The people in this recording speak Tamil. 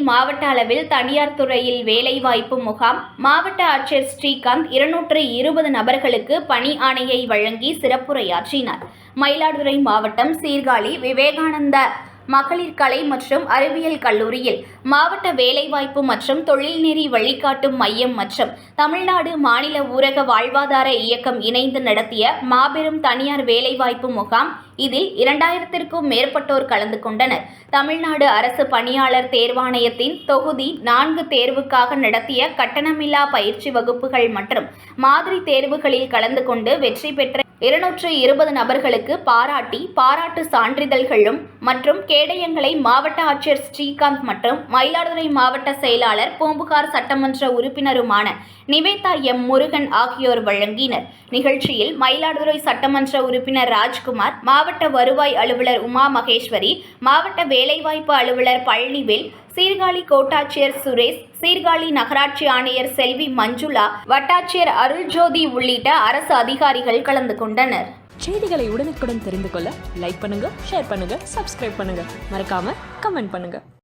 மாவட்ட அளவில் தனியார் துறையில் வேலைவாய்ப்பு முகாம். மாவட்ட ஆட்சியர் ஸ்ரீகாந்த் இருநூற்று இருபது நபர்களுக்கு பணி ஆணையை வழங்கி சிறப்புரையாற்றினார். மயிலாடுதுறை மாவட்டம் சீர்காழி விவேகானந்த மகளிர் கலை மற்றும் அறிவியல் கல்லூரியில் மாவட்ட வேலைவாய்ப்பு மற்றும் தொழில்நெறி வழிகாட்டும் மையம் மற்றும் தமிழ்நாடு மாநில ஊரக வாழ்வாதார இயக்கம் இணைந்து நடத்திய மாபெரும் தனியார் வேலைவாய்ப்பு முகாம் இதில் இரண்டாயிரத்திற்கும் மேற்பட்டோர் கலந்து கொண்டனர். தமிழ்நாடு அரசு பணியாளர் தேர்வாணையத்தின் தொகுதி நான்கு தேர்வுக்காக நடத்திய கட்டணமில்லா பயிற்சி வகுப்புகள் மற்றும் மாதிரி தேர்வுகளில் கலந்து கொண்டு வெற்றி பெற்ற இருநூற்று இருபது நபர்களுக்கு பாராட்டி பாராட்டு சான்றிதழ்களும் மற்றும் கேடயங்களை மாவட்ட ஆட்சியர் ஸ்ரீகாந்த் மற்றும் மயிலாடுதுறை மாவட்ட செயலாளர் பூம்புகார் சட்டமன்ற உறுப்பினருமான நிவேதா எம் முருகன் ஆகியோர் வழங்கினர். நிகழ்ச்சியில் மயிலாடுதுறை சட்டமன்ற உறுப்பினர் ராஜ்குமார் மாவட்ட வருவாய் அலுவலர் உமா மகேஸ்வரி மாவட்ட வேலைவாய்ப்பு அலுவலர் பழனிவேல் சீர்காழி கோட்டாட்சியர் சுரேஷ் சீர்காழி நகராட்சி ஆணையர் செல்வி மஞ்சுளா வட்டாட்சியர் அருள்ஜோதி உள்ளிட்ட அரசு அதிகாரிகள் கலந்து கொண்டனர். செய்திகளை உடனுக்குடன் தெரிந்து கொள்ள லைக் பண்ணுங்க ஷேர் பண்ணுங்க சப்ஸ்கிரைப் பண்ணுங்க. மறக்காம கமெண்ட் பண்ணுங்க.